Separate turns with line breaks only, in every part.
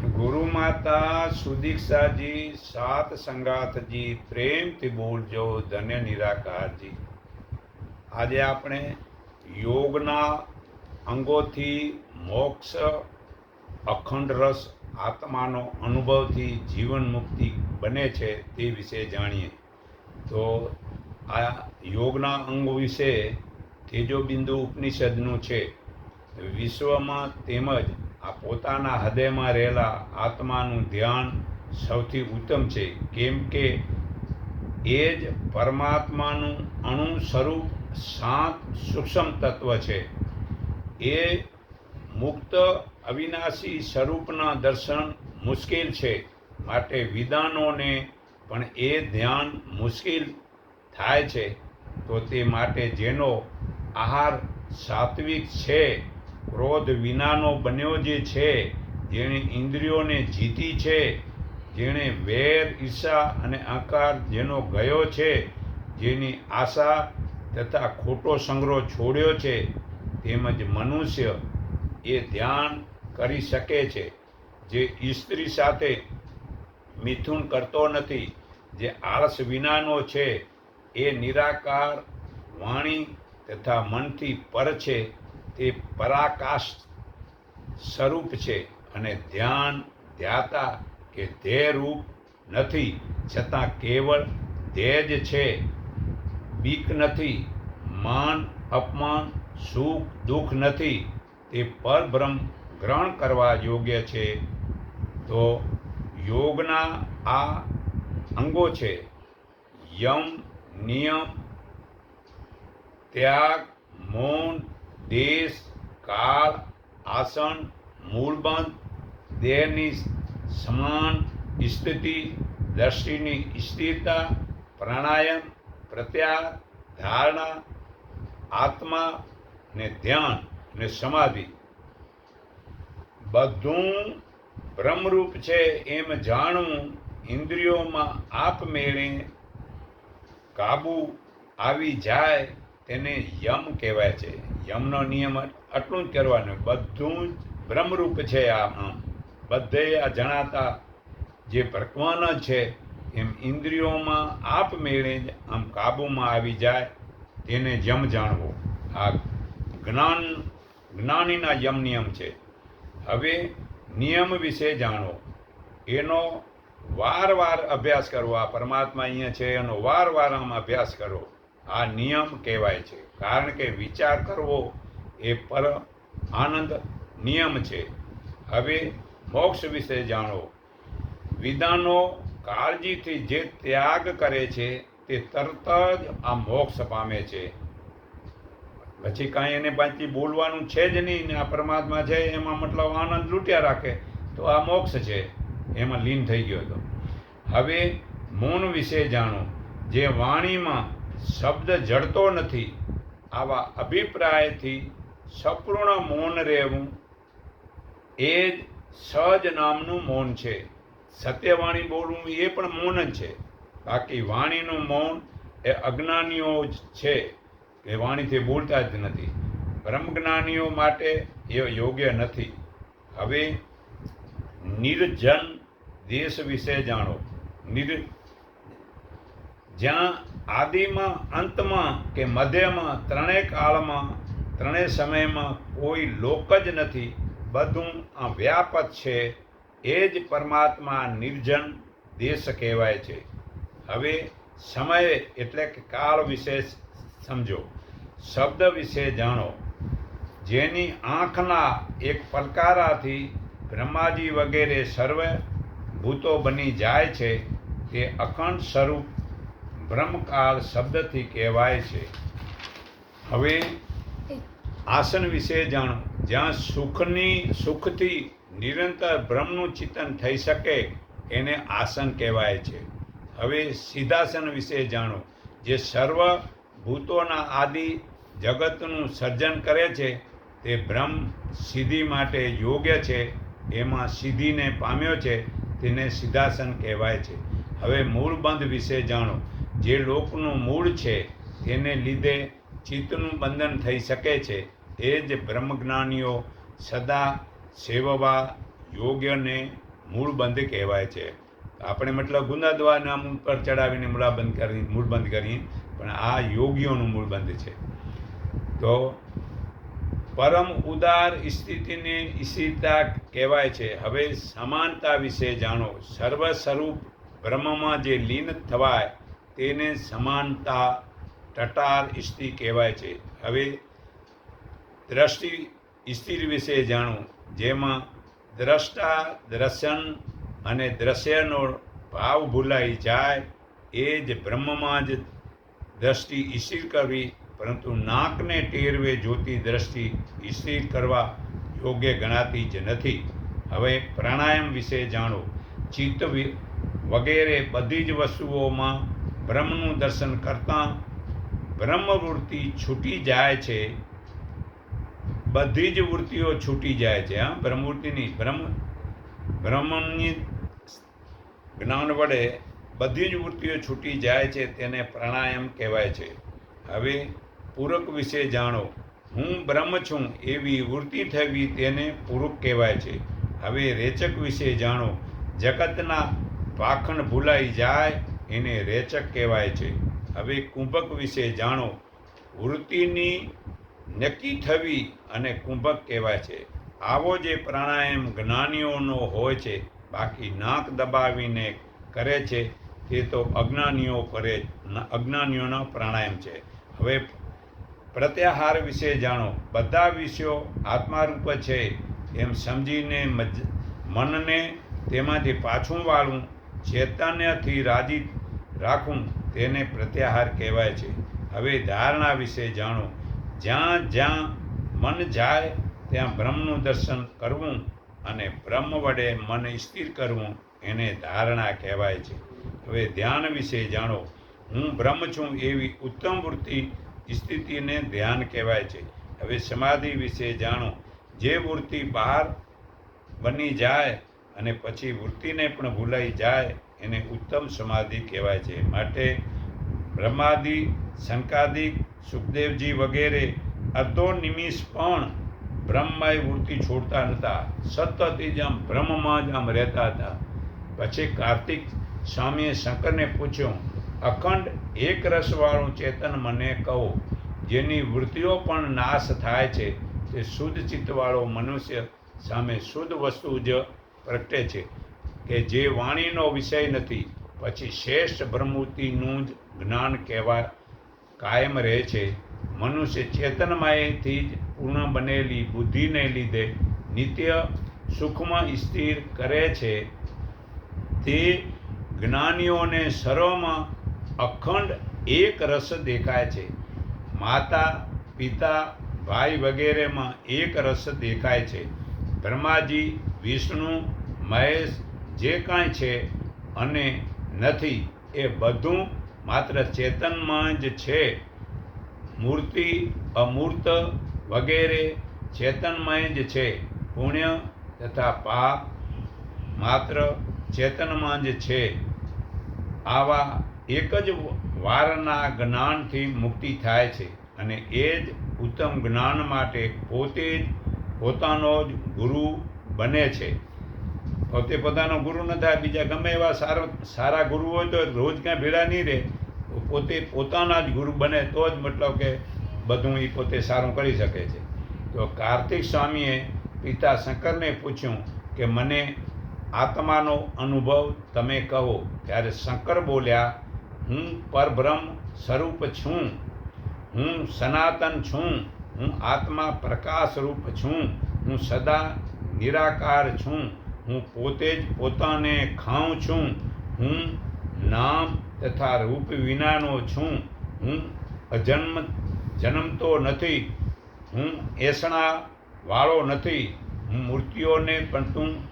ગુરુ માતા સુદીક્ષાજી, સાત સંગાથજી પ્રેમથી બોલજો ધન્ય નિરાકારજી. આજે આપણે યોગના અંગોથી મોક્ષ, અખંડ રસ, આત્માનો અનુભવથી જીવન મુક્તિ બને છે તે વિશે જાણીએ. તો આ યોગના અંગો વિશે તેજો બિંદુ ઉપનિષદનું છે. વિશ્વમાં તેમજ આ પોતાના હૃદયમાં રહેલા આત્માનું ધ્યાન સૌથી ઉત્તમ છે. કેમ કે એ જ પરમાત્માનું અણુ સ્વરૂપ શાંત, સૂક્ષ્મ તત્વ છે. એ મુક્ત, અવિનાશી સ્વરૂપના દર્શન મુશ્કેલ છે માટે વિદ્વાનોને પણ એ ધ્યાન મુશ્કેલ થાય છે. તો તે માટે જેનો આહાર સાત્વિક છે ક્રોધ વિનાનો બન્યો જે છે, જેણે ઇન્દ્રિયોને જીતી છે, જેણે વેર, ઈર્ષા અને આકાર જેનો ગયો છે, જેની આશા તથા ખોટો સંગ્રહ છોડ્યો છે, તેમજ મનુષ્ય એ ધ્યાન કરી શકે છે, જે ઈસ્ત્રી સાથે મિથુન કરતો નથી, જે આળસ વિનાનો છે, એ નિરાકાર વાણી તથા મનથી પર છે તે પરાકાશ સ્વરૂપ છે અને ધ્યાન ધ્યાતા કે ધ્યેય રૂપ નથી, છતાં કેવળ ધ્યેય જ છે. બીક નથી, માન, અપમાન, સુખ, દુઃખ નથી, તે પરબ્રહ્મ ગ્રહણ કરવા યોગ્ય છે. તો યોગના આ અંગો છે. યમ, નિયમ, ત્યાગ, મૌન દેશ, કાળ, આસન, મૂળબંધ, દેહની સમાન સ્થિતિ, દ્રષ્ટિની સ્થિરતા, પ્રાણાયામ, પ્રત્યાહાર, ધારણા, આત્મા ને ધ્યાન ને સમાધિ. બધું બ્રહ્મરૂપ છે એમ જાણવું ઇન્દ્રિયોમાં આપમેળે કાબુ આવી જાય તેને યમ કહેવાય છે. યમનો નિયમ આટલું જ કરવાનું, બધું જ બ્રહ્મરૂપ છે આ આમ. બધે આ જણાતા જે ભગવાન છે, એમ ઇન્દ્રિયોમાં આપમેળે જ આમ કાબૂમાં આવી જાય, તેને યમ જાણવો. આ જ્ઞાન, જ્ઞાનીના યમ નિયમ છે. હવે નિયમ વિશે જાણો. એનો વાર વાર અભ્યાસ કરવો આ પરમાત્મા અહીંયા છે, એનો વાર વાર આમ અભ્યાસ કરો. આ નિયમ કહેવાય છે. કારણ કે વિચાર કરવો એ પર આનંદ નિયમ છે. હવે મોક્ષ વિશે જાણો. વિધાનો કાળજીથી જે ત્યાગ કરે છે તે તરત જ આ મોક્ષ પામે છે. પછી કાંઈ એને પાછી બોલવાનું છે જ નહીં ને આ પરમાત્મા છે એમાં મતલબ આનંદ લૂંટ્યા રાખે તો આ મોક્ષ છે. એમાં લીન થઈ ગયો હતો. હવે મૌન વિશે જાણો. જે વાણીમાં શબ્દ જડતો નથી. આવા અભિપ્રાયથી સંપૂર્ણ મૌન રહેવું એ જ સહજ નામનું મૌન છે. સત્યવાણી બોલવું એ પણ મૌન જ છે. બાકી વાણીનું મૌન એ અજ્ઞાનીઓ જ છે એ વાણીથી બોલતા જ નથી. બ્રહ્મજ્ઞાનીઓ માટે એ યોગ્ય નથી. હવે નિર્જન દેશ વિશે જાણો. નિર જ્યાં આદિમાં, અંતમાં કે મધ્યમાં ત્રણેય કાળમાં ત્રણેય સમયમાં કોઈ લોક જ નથી. બધું આ વ્યાપક છે. એ જ પરમાત્મા નિર્જન દેશ કહેવાય છે. હવે સમય એટલે કે કાળ વિશે સમજો. શબ્દ વિશે જાણો. જેની આંખના એક પલકારાથી બ્રહ્માજી વગેરે સર્વ ભૂતો બની જાય છે, તે અખંડ સ્વરૂપ બ્રહ્મકાળ શબ્દથી કહેવાય છે. હવે આસન વિશે જાણો. જ્યાં સુખની, સુખથી નિરંતર બ્રહ્મનું ચિંતન થઈ શકે એને આસન કહેવાય છે. હવે સિદ્ધાસન વિશે જાણો. જે સર્વ ભૂતોના આદિ જગતનું સર્જન કરે છે, તે બ્રહ્મ સિદ્ધિ માટે યોગ્ય છે. એમાં સિદ્ધિને પામ્યો છે, તેને સિદ્ધાસન કહેવાય છે. હવે મૂળબંધ વિશે જાણો. જે લોકનું મૂળ છે, તેને લીધે ચિત્તનું બંધન થઈ શકે છે. એ જ બ્રહ્મજ્ઞાનીઓ સદા સેવવા યોગ્યને મૂળબંધ કહેવાય છે. આપણે મતલબ ગુંદાદવા નામ ઉપર ચડાવીને મૂળાબંધ કરી મૂળબંધ કરીએ, પણ આ યોગીઓનું મૂળબંધ છે. તો પરમ ઉદાર સ્થિતિને ઈશિતા કહેવાય છે. હવે સમાનતા વિશે જાણો. સર્વ સ્વરૂપ બ્રહ્મમાં જે લીન થવાય તેને સમાનતા, ટટાર સ્થિતિ કહેવાય છે. હવે દ્રષ્ટિ સ્થિર વિશે જાણો. જેમાં દ્રષ્ટા દ્રશન અને દ્રશ્યનો ભાવ ભૂલાઈ જાય એ જ બ્રહ્મમાં જ દ્રષ્ટિ સ્થિર કરવી, પરંતુ નાકને ટેરવે જોતી દ્રષ્ટિ સ્થિર કરવા યોગ્ય ગણાતી જ નથી. હવે પ્રાણાયામ વિશે જાણો. ચિત્ત વગેરે બધી જ વસ્તુઓમાં બ્રહ્મનું દર્શન કરતાં બ્રહ્મવૃત્તિ છૂટી જાય છે. બધી જ વૃત્તિઓ છૂટી જાય છે, હા, બ્રહ્મવૃત્તિની. બ્રહ્મ, બ્રહ્મની જ્ઞાન વડે બધી જ વૃત્તિઓ છૂટી જાય છે તેને પ્રાણાયામ કહેવાય છે. હવે પૂરક વિશે જાણો. હું બ્રહ્મ છું, એવી વૃત્તિ થવી તેને પૂરક કહેવાય છે. હવે રેચક વિશે જાણો. જગતના પાખંડ ભૂલાઈ જાય એને રેચક કહેવાય છે. હવે કુંભક વિશે જાણો. વૃત્તિની નક્કી થવી અને કુંભક કહેવાય છે. આવો જે પ્રાણાયામ જ્ઞાનીઓનો હોય છે, બાકી નાક દબાવીને કરે છે, તે તો અજ્ઞાનીઓ કરે અજ્ઞાનીઓનો પ્રાણાયામ છે. હવે પ્રત્યાહાર વિશે જાણો. બધા વિષયો આત્મારૂપ છે. એમ સમજીને મજ, મનને તેમાંથી પાછું વાળવું, ચેતન્યથી રાજી રાખવું તેને પ્રત્યાહાર કહેવાય છે. હવે ધારણા વિશે જાણો. જ્યાં જ્યાં મન જાય, ત્યાં બ્રહ્મનું દર્શન કરવું અને બ્રહ્મ વડે મન સ્થિર કરવું એને ધારણા કહેવાય છે. હવે ધ્યાન વિશે જાણો. હું બ્રહ્મ છું એવી ઉત્તમ વૃત્તિ સ્થિતિને ધ્યાન કહેવાય છે. હવે સમાધિ વિશે જાણો. જે વૃત્તિ બહાર બની જાય અને પછી વૃત્તિને પણ ભૂલાઈ જાય એને ઉત્તમ સમાધિ કહેવાય છે. માટે બ્રહ્માદિ શંકાદિક સુખદેવજી વગેરે અતો નિમિષ પણ બ્રહ્મમય વૃત્તિ છોડતા નહોતા સતત એ જ આમ બ્રહ્મમાં જ આમ રહેતા હતા. પછી કાર્તિક સ્વામીએ શંકરને પૂછ્યું, અખંડ એક રસવાળું ચેતન મને કહો, જેની વૃત્તિઓ પણ નાશ થાય છે. તે શુદ્ધ ચિત્તવાળો મનુષ્ય સામે શુદ્ધ વસ્તુ જ પ્રગટે છે. કે જે વાણીનો વિષય નથી, પછી શ્રેષ્ઠ બ્રહ્મૂર્તિનું જ જ્ઞાન કહેવા કાયમ રહે છે. મનુષ્ય ચેતનમયથી જ પૂર્ણ બનેલી બુદ્ધિને લીધે નિત્ય સુખમાં સ્થિર કરે છે. તે જ્ઞાનીઓને સર્વમાં અખંડ એક રસ દેખાય છે. માતા, પિતા, ભાઈ વગેરેમાં એક રસ દેખાય છે. બ્રહ્માજી, વિષ્ણુ, મહેશ જે કાંઈ છે અને નથી, એ બધું માત્ર ચેતનમાં જ છે. મૂર્તિ, અમૂર્ત વગેરે ચેતનમય જ છે. પુણ્ય તથા પાપ માત્ર ચેતનમાં જ છે. આવા એક જ વારના જ્ઞાનથી મુક્તિ થાય છે અને એ જ ઉત્તમ જ્ઞાન માટે પોતે જ પોતાનો જ ગુરુ બને છે. પોતે પોતાનો ગુરુ ન થાય, બીજા ગમે એવા સારો સારા ગુરુ હોય તો રોજ કાંઈ ભેળા નહીં રહે. પોતે પોતાના જ ગુરુ બને તો જ મતલબ કે બધું એ પોતે સારું કરી શકે છે. તો કાર્તિક સ્વામીએ પિતા શંકરને પૂછ્યું કે મને આત્માનો અનુભવ તમે કહો. ત્યારે શંકર બોલ્યા, હું પરબ્રહ્મ સ્વરૂપ છું. હું સનાતન છું. હું આત્મા પ્રકાશ રૂપ છું. હું સદા નિરાકાર છું. હું પોતે જ પોતાને ખાઉં છું. હું નામ તથા રૂપ વિનાનો છું. હું અજન્મ જન્મતો નથી. હું એસણા વાળો નથી. હું મૂર્તિઓને પણ તું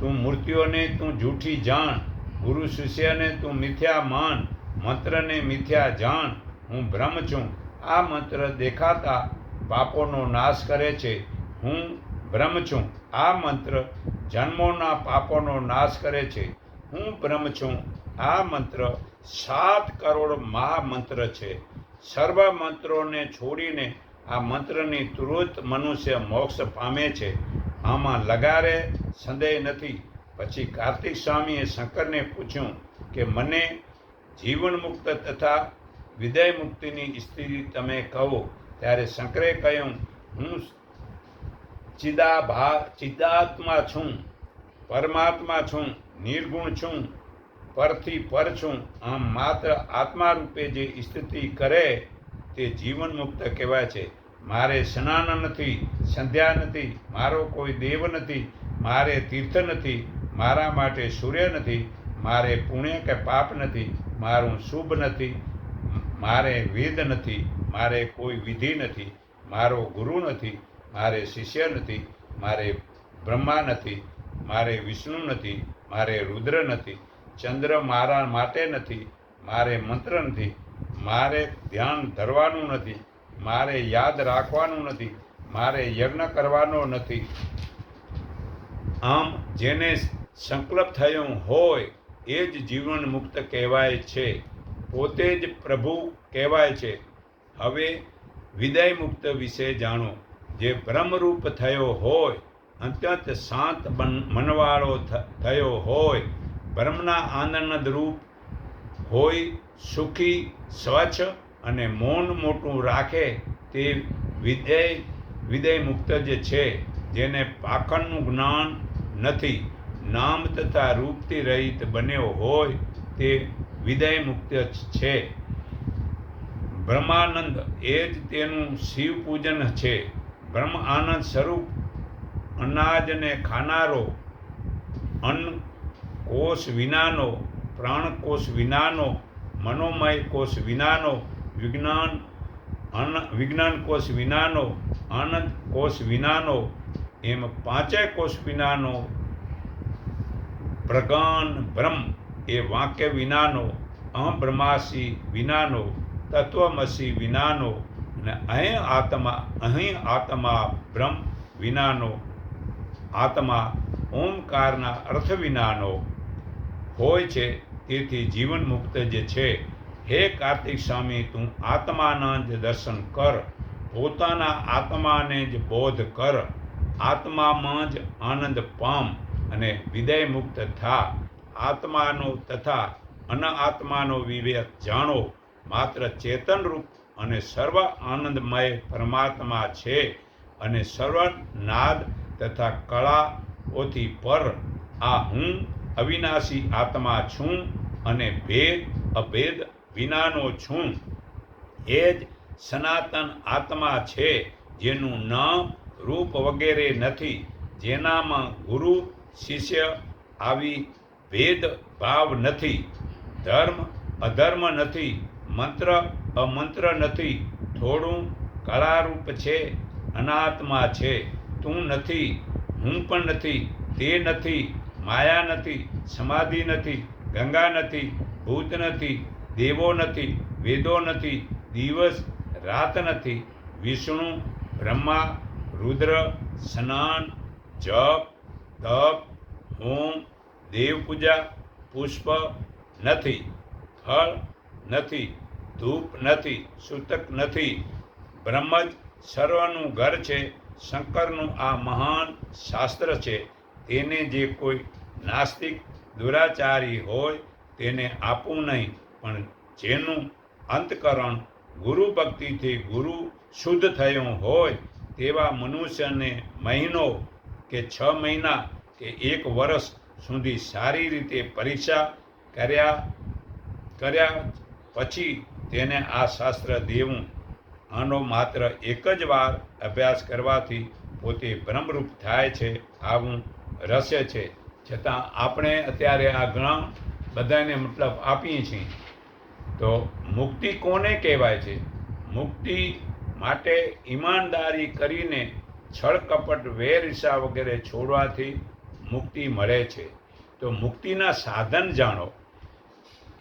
તું મૂર્તિઓને તું જૂઠી જાણ. ગુરુ શિષ્યને તું મિથ્યા માન. મંત્રને મિથ્યા જાણ. હું બ્રહ્મ છું. આ મંત્ર દેખાતા પાપોનો નાશ કરે છે. હું બ્રહ્મ છું. આ મંત્ર જન્મોના પાપોનો નાશ કરે છે. હું બ્રહ્મ છું. આ મંત્ર સાત કરોડ મહામંત્ર છે. સર્વ મંત્રોને છોડીને આ મંત્રની તુરંત મનુષ્ય મોક્ષ પામે છે. આમાં લગારે સંદેહ નથી. પછી કાર્તિક સ્વામીએ શંકરને પૂછ્યું કે, મને જીવન મુક્ત તથા વિદય મુક્તિની સ્થિતિ તમે કહો. ત્યારે શંકરે કહ્યું, હું ચિદાભા, ચિદાત્મા છું, પરમાત્મા છું, નિર્ગુણ છું, પરથી પર છું. આમ માત્ર આત્મા રૂપે જે સ્થિતિ કરે તે જીવન મુક્ત કહેવાય છે. મારે સ્નાન નથી, સંધ્યા નથી, મારો કોઈ દેવ નથી, મારે તીર્થ નથી, મારા માટે સૂર્ય નથી, મારે પુણ્ય કે પાપ નથી, મારું શુભ નથી, મારે વેદ નથી, મારે કોઈ વિધિ નથી, મારો ગુરુ નથી મારે શિષ્ય નથી, મારે બ્રહ્મા નથી, મારે વિષ્ણુ નથી, મારે રુદ્ર નથી, ચંદ્ર મારા માટે નથી, મારે મંત્ર નથી, મારે ધ્યાન ધરવાનું નથી, મારે યાદ રાખવાનું નથી, મારે યજ્ઞ કરવાનો નથી. આમ જેને સંકલ્પ થયો હોય, એ જ જીવન મુક્ત કહેવાય છે. પોતે જ પ્રભુ કહેવાય છે. હવે વિદય મુક્ત વિશે જાણો. જે બ્રહ્મરૂપ થયો હોય, અત્યંત શાંત મનવાળો થયો હોય, બ્રહ્મના આનંદ રૂપ હોય, સુખી, સ્વચ્છ અને મૌન મોટું રાખે તે વિદય વિદય મુક્ત જે છે, જેને પાખંડનું જ્ઞાન નથી. નામ તથા રૂપથી રહિત બન્યો હોય તે વિદય મુક્ત છે. બ્રહ્માનંદ એ જ તેનું શિવ પૂજન છે. બ્રહ્મ આનંદ સ્વરૂપ અનાજને ખાનારો, અન્ન કોષ વિનાનો પ્રાણકોષ વિનાનો, મનોમય કોષ વિનાનો, વિજ્ઞાન વિજ્ઞાન કોષ વિનાનો, આનંદ કોષ વિનાનો, એમ પાંચેય કોષ વિનાનો, પ્રગાન બ્રહ્મ એ વાક્ય વિનાનો અહમ બ્રહ્માસી વિનાનો, તત્વમસી વિનાનો અને અહીં આત્મા અહીં આત્મા બ્રહ્મ વિનાનો આત્મા ઓમકારના અર્થ વિનાનો હોય છે. તેથી જીવન મુક્ત જે છે, હે કાર્તિક સ્વામી, તું આત્માના જ દર્શન કર. પોતાના આત્માને જ બોધ કર. આત્મામાં જ આનંદ પામ અને વિદય મુક્ત થા. આત્માનો તથા અનાત્માનો વિવેક જાણો. માત્ર ચેતન રૂપ અને સર્વ આનંદમય પરમાત્મા છે અને સર્વ નાદ તથા કળાઓથી પર આ હું અવિનાશી આત્મા છું અને ભેદ, અભેદ વિનાનો છું. એ જ સનાતન આત્મા છે જેનું નામ રૂપ વગેરે નથી, જેનામાં ગુરુ, શિષ્ય આવી ભેદ ભાવ નથી, ધર્મ અધર્મ નથી, મંત્ર અમંત્ર નથી. થોડું કળારૂપ છે, અનાત્મા છે. તું નથી, હું પણ નથી, તે નથી, માયા નથી, સમાધિ નથી, ગંગા નથી, ભૂત નથી, દેવો નથી, વેદો નથી, દિવસ, રાત નથી. વિષ્ણુ, બ્રહ્મા, રુદ્ર, સ્નાન, જપ, તપ, હોમ, દેવપૂજા, પુષ્પ નથી, ફળ નથી. ધૂપ નથી, સૂતક નથી. બ્રહ્મ જ સર્વનું ઘર છે, શંકરનું આ મહાન શાસ્ત્ર છે. તેને જે કોઈ નાસ્તિક, દુરાચારી હોય, તેને આપવું નહીં, પણ જેનું અંતકરણ ગુરુ ભક્તિથી ગુરુ શુદ્ધ થયું હોય, તેવા મનુષ્યને મહિનો કે છ મહિના કે એક વર્ષ સુધી સારી રીતે પરીક્ષા કર્યા કર્યા પછી તેને આ શાસ્ત્ર દેવું આનો માત્ર એક જ વાર અભ્યાસ કરવાથી પોતે ભ્રમરૂપ થાય છે, આવું રહસ્ય છે. છતાં આપણે અત્યારે આ ઘણા બધાને મતલબ આપીએ છીએ. તો મુક્તિ કોને કહેવાય છે? મુક્તિ માટે ઈમાનદારી કરીને છળકપટ વેરિસા વગેરે છોડવાથી મુક્તિ મળે છે. તો મુક્તિના સાધન જાણો.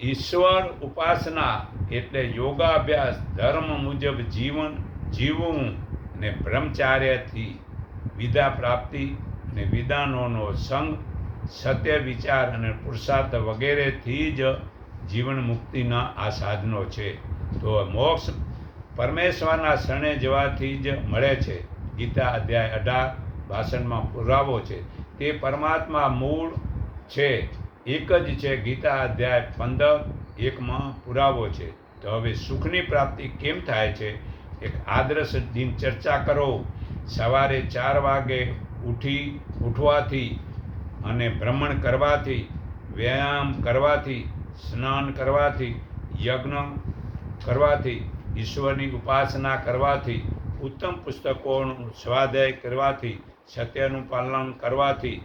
ઈશ્વર ઉપાસના એટલે યોગાભ્યાસ, ધર્મ મુજબ જીવન જીવવું અને બ્રહ્મચાર્યથી વિદા પ્રાપ્તિ અને વિદાનોનો સંગ, સત્ય વિચાર અને પુરુષાર્થ વગેરેથી જ જીવન મુક્તિના આ સાધનો છે. તો મોક્ષ પરમેશ્વરના શરણે જવાથી જ મળે છે. ગીતા અધ્યાય અઢાર ભાષણમાં પુરાવો છે. તે પરમાત્મા મૂળ છે. એક જ છે ગીતા અધ્યાય પંદર, એકમાં પુરાવો છે. તો હવે સુખની પ્રાપ્તિ કેમ થાય છે? એક આદર્શ દિન ચર્ચા કરો. સવારે ચાર વાગે ઉઠી, ઉઠવાથી અને ભ્રમણ કરવાથી, વ્યાયામ કરવાથી, સ્નાન કરવાથી, યજ્ઞ કરવાથી, ઈશ્વરની ઉપાસના કરવાથી, ઉત્તમ પુસ્તકોનું સ્વાધ્યાય કરવાથી, સત્યનું પાલન કરવાથી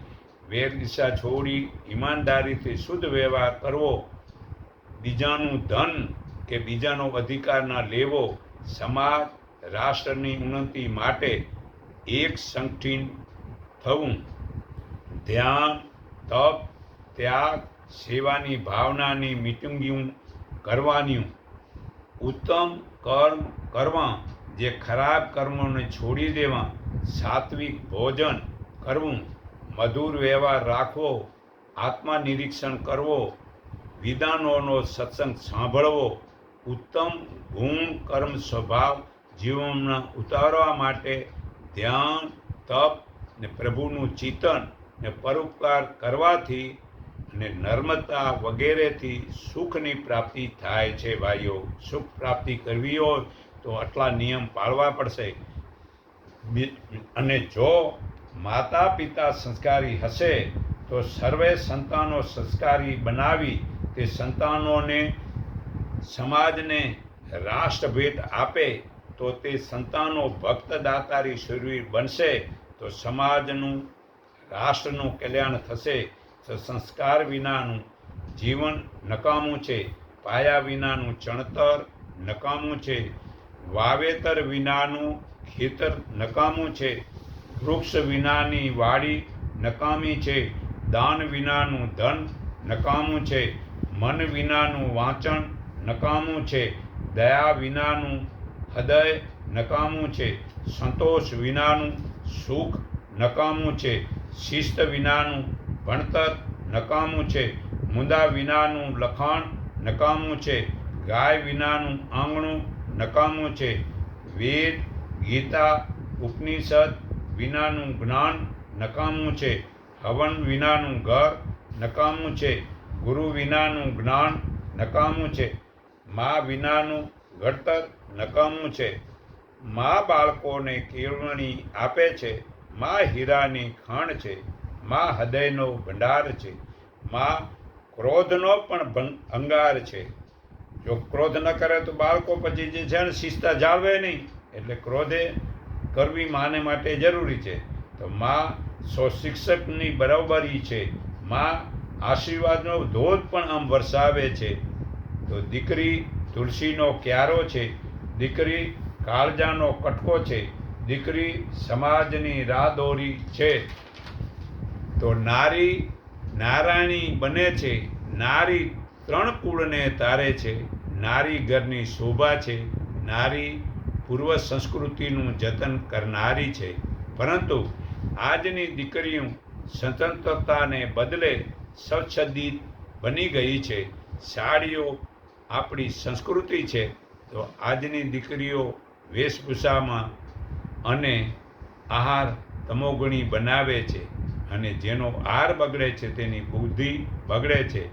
વેર દિશા છોડી ઈમાનદારીથી શુદ્ધ વ્યવહાર કરવો, બીજાનું ધન કે બીજાનો અધિકાર ના લેવો, સમાજ, રાષ્ટ્રની ઉન્નતિ માટે એક સંગઠિત થવું. ધ્યાન, તપ, ત્યાગ, સેવાની ભાવનાની મીટિંગો કરવાની. ઉત્તમ કર્મ કરવા જે ખરાબ કર્મોને છોડી દેવા, સાત્વિક ભોજન કરવું. મધુર વ્યવહાર રાખવો, આત્મનિરીક્ષણ કરવો, વિધાનોનો સત્સંગ સાંભળવો, ઉત્તમ ગુણ કર્મ સ્વભાવ જીવનમાં ઉતારવા માટે ધ્યાન, તપ ને પ્રભુનું ચિંતન ને પરોપકાર કરવાથી અને નર્મદા વગેરેથી સુખની પ્રાપ્તિ થાય છે ભાઈઓ. સુખ પ્રાપ્તિ કરવી હોય તો આટલા નિયમ પાળવા પડશે. અને જો માતા પિતા સંસ્કારી હશે, તો સર્વે સંતાનો સંસ્કારી બનાવી તે સંતાનોને સમાજને રાષ્ટ્રભેટ આપે, તો તે સંતાનો ભક્ત દાતારી શૂરવીર બનશે, તો સમાજનું, રાષ્ટ્રનું કલ્યાણ થશે. તો સંસ્કાર વિનાનું જીવન નકામું છે, પાયા વિનાનું ચણતર નકામું છે, વાવેતર વિનાનું ખેતર નકામું છે વૃક્ષ વિનાની વાડી નકામી છે, દાન વિનાનું ધન નકામું છે, મન વિનાનું વાંચન નકામું છે, દયા વિનાનું હૃદય નકામું છે, સંતોષ વિનાનું સુખ નકામું છે, શિસ્ત વિનાનું ભણતર નકામું છે, મુંદા વિનાનું લખાણ નકામું છે, ગાય વિનાનું આંગણું નકામું છે, વેદ, ગીતા, ઉપનિષદ વિનાનું જ્ઞાન નકામું છે. હવન વિનાનું ઘર નકામું છે. ગુરુ વિનાનું જ્ઞાન નકામું છે. મા વિનાનું ઘડતર નકામું છે. મા બાળકોને કેળવણી આપે છે. મા હીરાની ખાણ છે. મા હૃદયનો ભંડાર છે. મા ક્રોધનો પણ અંગાર છે. જો ક્રોધ ન કરે તો બાળકો પછી જે છે ને શિસ્તા જાળવે નહીં. એટલે ક્રોધે કરવી માને માટે જરૂરી છે. તો માં સો શિક્ષકની બરાબરી છે. માં આશીર્વાદનો ધોધ પણ આમ વરસાવે છે. તો દીકરી તુલસીનો ક્યારો છે. દીકરી કાળજાનો કટકો છે. દીકરી સમાજની રાહદોરી છે. તો નારી નારાયણી બને છે. નારી ત્રણ કુળને તારે છે. નારી ઘરની શોભા છે. નારી પૂર્વ સંસ્કૃતિનું જતન કરનારી છે. પરંતુ આજની દીકરીઓ સ્વતંત્રતાને બદલે સ્વચ્છદિત બની ગઈ છે. સાડીઓ આપણી સંસ્કૃતિ છે. તો આજની દીકરીઓ વેશભૂષામાં અને આહાર તમોગુણી બનાવે છે અને જેનો આહાર બગડે છે તેની બુદ્ધિ બગડે છે.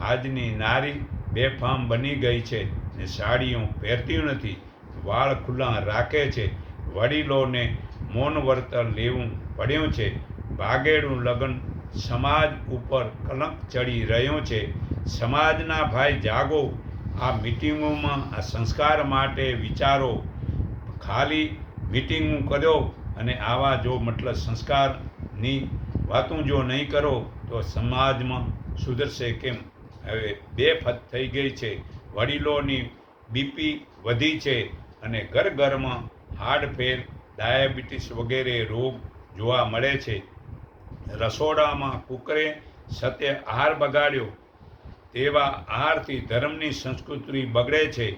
આજની નારી બેફામ બની ગઈ છે ને સાડીઓ પહેરતી નથી. વાળ ખુલ્લા રાખે છે. વડીલોને મૌન વર્તન લેવું પડ્યું છે. ભાગેડું લગ્ન સમાજ ઉપર કલંક ચડી રહ્યો છે. સમાજના ભાઈ જાગો, આ મિટિંગોમાં આ સંસ્કાર માટે વિચારો. ખાલી મિટિંગ કર્યો અને આવા જો મતલબ સંસ્કારની વાતું જો નહીં કરો, તો સમાજમાં સુધરશે કેમ? હવે બે ફત થઈ ગઈ છે. વડીલોની બીપી વધી છે. અને ઘર ઘરમાં હાડફેર ડાયાબિટીસ વગેરે રોગ જોવા મળે છે. રસોડામાં કુકરે સત્ય આહાર બગાડ્યો તેવા આહારથી ધર્મની સંસ્કૃતિ બગડે છે.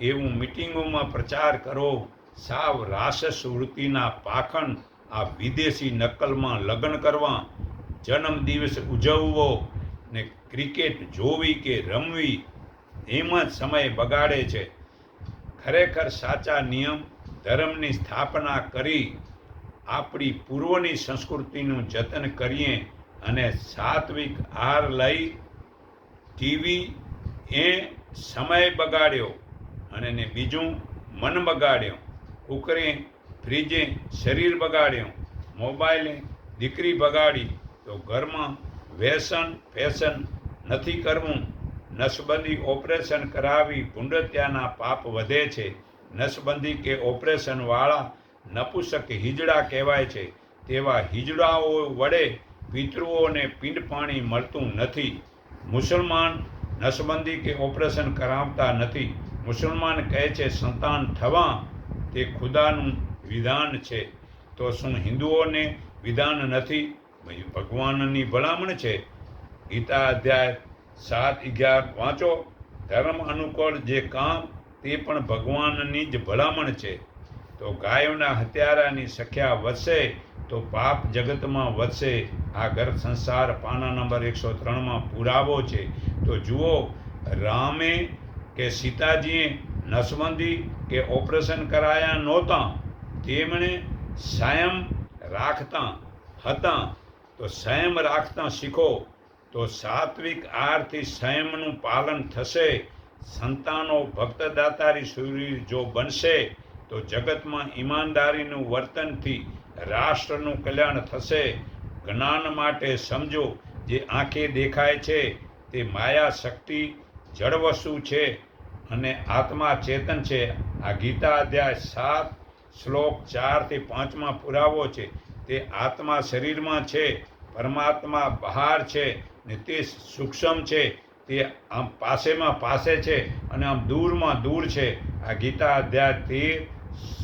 એવું મિટિંગોમાં પ્રચાર કરો, સાવ રાસસ વૃત્તિના પાખંડ આ વિદેશી નકલમાં લગ્ન કરવા જન્મદિવસ ઉજવવો ને ક્રિકેટ જોવી કે રમવી, એમાં જ સમય બગાડે છે. ખરેખર સાચા નિયમ, ધર્મની સ્થાપના કરી આપણી પૂર્વની સંસ્કૃતિનું જતન કરીએ અને સાત્વિક આહાર લઈ ટીવી એ સમય બગાડ્યો અને ને બીજું મન બગાડ્યો. કુકરે, ફ્રીજે શરીર બગાડ્યું. મોબાઈલે દીકરી બગાડી. તો ઘરમાં વ્યસન, ફેશન નથી કરવું. નસબંધી ઓપરેશન કરાવી પુંડત્યાના પાપ વધે છે. નસબંધી કે ઓપરેશનવાળા નપુસક હિજડા કહેવાય છે. તેવા હિજડાઓ વડે પિતૃઓને પિંડ પાણી મળતું નથી. મુસલમાન નસબંધી કે ઓપરેશન કરાવતા નથી. મુસલમાન કહે છે, સંતાન થવા તે ખુદાનું વિધાન છે. તો શું હિન્દુઓને વિધાન નથી? ભગવાનની ભલામણ છે. ગીતા અધ્યાય સાત, અગિયાર, વાંચો. ધર્મ અનુકૂળ જે કામ, તે પણ ભગવાનની જ ભલામણ છે. તો ગાયોના હત્યારાની સંખ્યા વધશે, તો પાપ જગતમાં વધશે. આ ગર્ભ સંસાર પાના નંબર એકસો ત્રણમાં પુરાવો છે. તો જુઓ, રામે કે સીતાજીએ નસબંધી કે ઓપરેશન કરાયા નહોતા. તેમણે સંયમ રાખતા હતા. તો સંયમ રાખતા શીખો. તો સાત્વિક આરથી સંયમનું પાલન થશે. સંતાનો ભક્તદાતારી સૂરી જો બનશે, તો જગતમાં ઈમાનદારીનું વર્તનથી રાષ્ટ્રનું કલ્યાણ થશે. જ્ઞાન માટે સમજો, જે આંખે દેખાય છે, તે માયા શક્તિ જળ વસ્તુ છે અને આત્મા ચેતન છે. આ ગીતા અધ્યાય સાત શ્લોક ચારથી પાંચમાં પુરાવો છે. તે આત્મા શરીરમાં છે, પરમાત્મા બહાર છે ને તે સૂક્ષ્મ છે, તે આમ પાસેમાં પાસે છે અને આમ દૂરમાં દૂર છે. આ ગીતા અધ્યાય તેર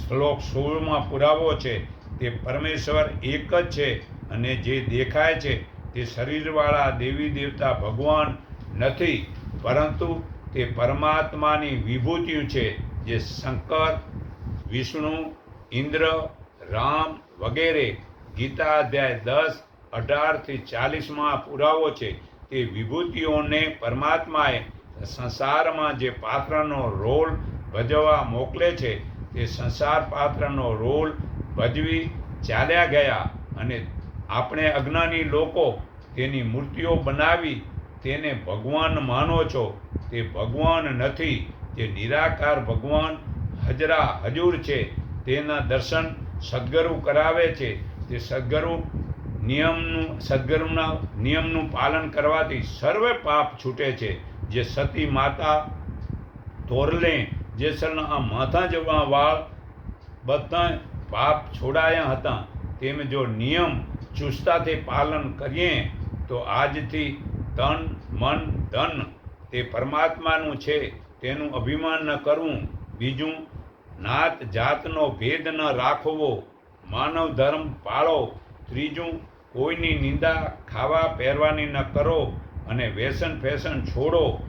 શ્લોક સોળમાં પુરાવો છે. તે પરમેશ્વર એક જ છે અને જે દેખાય છે તે શરીરવાળા દેવી દેવતા ભગવાન નથી, પરંતુ તે પરમાત્માની વિભૂતિઓ છે, જે શંકર, વિષ્ણુ, ઇન્દ્ર, રામ વગેરે. ગીતા અધ્યાય દસ અઢારથી ચાલીસમાં પુરાવો છે તે વિભૂતિઓને પરમાત્માએ સંસારમાં જે પાત્રનો રોલ ભજવવા મોકલે છે, તે સંસાર પાત્રનો રોલ ભજવી ચાલ્યા ગયા અને આપણે અજ્ઞાની લોકો તેની મૂર્તિઓ બનાવી તેને ભગવાન માનો છો. તે ભગવાન નથી જે નિરાકાર ભગવાન હજરા હજુર છે. તેના દર્શન સદગુરુ કરાવે છે. તે સદગુરુ નિયમનું સદગુરુના નિયમનું પાલન કરવાથી સર્વે પાપ છૂટે છે. જે સતી માતા ધોરલે જેસરના આ માથા જેવા વાળ બધા પાપ છોડાયા હતા, તેમ જો નિયમ ચુસ્તાથી પાલન કરીએ, તો આજથી તન, મન, ધન તે પરમાત્માનું છે. તેનું અભિમાન ન કરવું બીજું, નાત જાતનો ભેદ ન રાખવો. માનવ ધર્મ પાળો. ત્રીજું કોઈની નિંદા ખાવા પહેરવાની ન કરો અને વ્યસન ફેશન છોડો.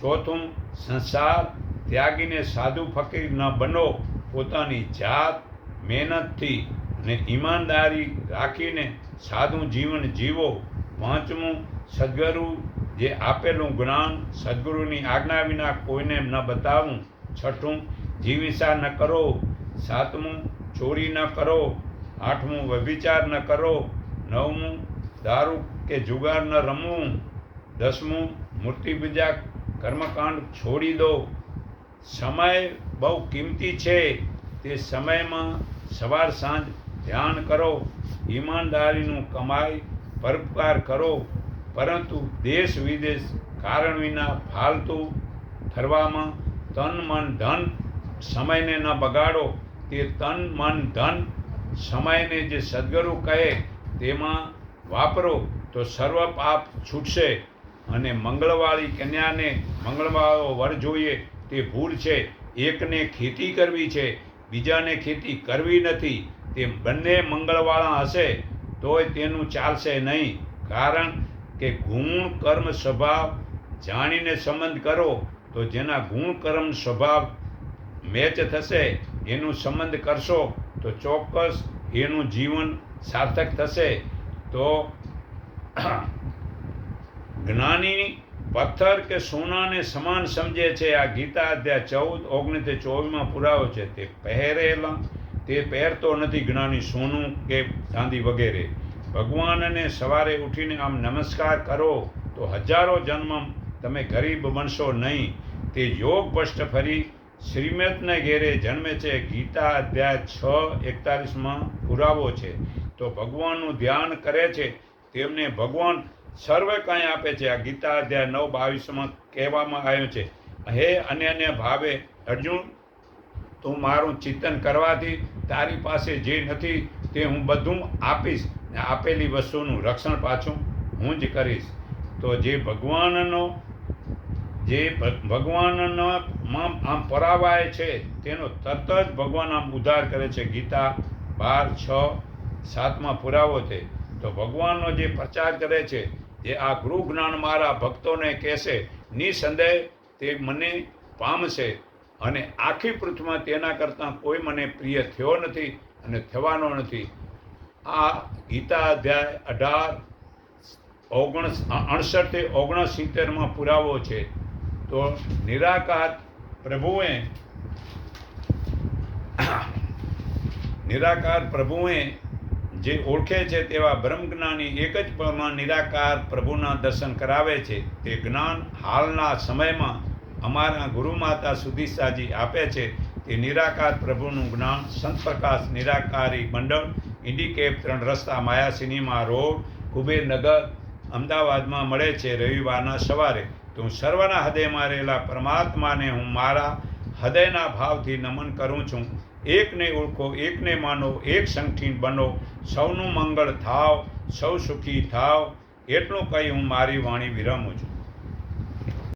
ચોથું, સંસાર ત્યાગીને સાધુ ફકીર ન બનો. પોતાની જાત, મહેનતથી અને ઈમાનદારી રાખીને સાદું જીવન જીવો. પાંચમું, સદગુરુ જે આપેલું જ્ઞાન સદગુરુની આજ્ઞા વિના કોઈને ન બતાવું. છઠ્ઠું જીવિસા ન કરો. સાતમું, ચોરી ન કરો. આઠમું, વ્યભિચાર ન કરો. નવમું, દારૂ કે જુગાર ન રમવું. દસમું, મૂર્તિ પૂજા કર્મકાંડ છોડી દો. સમય બહુ કિંમતી છે. તે સમયમાં સવાર સાંજ ધ્યાન કરો. ઈમાનદારીનું કમાઈ, પરોપકાર કરો. પરંતુ દેશ વિદેશ કારણ વિના ફાલતુ ફરવામાં તન મન ધન સમયને ન બગાડો. તે તન મન ધન સમયને જે સદગુરુ કહે તેમાં વાપરો તો સર્વ પાપ છૂટશે અને મંગળવાળી કન્યાને મંગળવાળો વર જોઈએ તે ભૂલ છે. એકને ખેતી કરવી છે, બીજાને ખેતી કરવી નથી. તે બંને મંગળવાળા હશે, તોય તેનું ચાલશે નહીં. કારણ કે ગુણ કર્મ સ્વભાવ જાણીને સંબંધ કરો તો જેના ગુણ કર્મ સ્વભાવ મેચ થશે, એનું સંબંધ કરશો તો ચોક્કસ એનું જીવન સાર્થક થશે તો જ્ઞાની પથ્થર કે સોનાને સમાન સમજે છે આ ગીતા અધ્યાય ચૌદ, ઓગણીસ ચોવીસમાં પુરાવો છે, તે પહેરેલા, તે પહેરતો નથી જ્ઞાની સોનું કે ચાંદી વગેરે. ભગવાનને સવારે ઉઠીને આમ નમસ્કાર કરો તો હજારો જન્મ તમે ગરીબ બનશો નહીં. તે યોગ ભ્રષ્ટ ફરી શ્રીમતને ઘેરે જન્મે છે. ગીતા અધ્યાય છ એકતાલીસમાં પુરાવો છે. તો ભગવાનનું ધ્યાન કરે છે. તેમને ભગવાન સર્વ કાંઈ આપે છે. આ ગીતા અધ્યાય નવ, બાવીસમાં કહેવામાં આવ્યું છે. હે અન્ય અન્ય ભાવે, અર્જુન, તું મારું ચિંતન કરવાથી તારી પાસે જે નથી તે હું બધું આપીશ ને આપેલી વસ્તુનું રક્ષણ પાછું હું જ કરીશ. તો જે ભગવાનનો જે ભગવાનનો આમ પરાવાય છે, તેનો તરત જ ભગવાન આમ ઉદ્ધાર કરે છે. ગીતા બાર, છ સાતમાં પુરાવો છે. તો ભગવાનનો જે પ્રચાર કરે છે, તે આ ગૃહ જ્ઞાન મારા ભક્તોને કહેશે, નિસંદેહ તે મને પામશે અને આખી પૃથ્વીમાં તેના કરતાં કોઈ મને પ્રિય થયો નથી અને થવાનો નથી. આ ગીતા અધ્યાય અઢાર, ઓગણસ અડસઠથી ઓગણસિત્તેરમાં પુરાવો છે. તો નિરાકાર પ્રભુએ નિરાકાર પ્રભુએ જે ઓળખે છે તેવા બ્રહ્મજ્ઞાની એક જ પળમાં નિરાકાર પ્રભુના દર્શન કરાવે છે. તે જ્ઞાન હાલના સમયમાં અમારા ગુરુમાતા સુધીસાજી આપે છે. તે નિરાકાર પ્રભુનું જ્ઞાન સંત પ્રકાશ નિરાકારી મંડળ, ઇન્ડિકેપ ત્રણ રસ્તા માયા સિનેમા રોડ, કુબેરનગર અમદાવાદમાં મળે છે રવિવારના સવારે. તો હું સર્વના હૃદયમાં રહેલા પરમાત્માને હું મારા હૃદયના ભાવથી નમન કરું છું. એકને ઓળખો, એકને માનો, એક સંગઠીન બનો, સૌનું મંગળ થાવ, સૌ સુખી થાવ, એટલું કહી હું મારી વાણી વિરમું છું.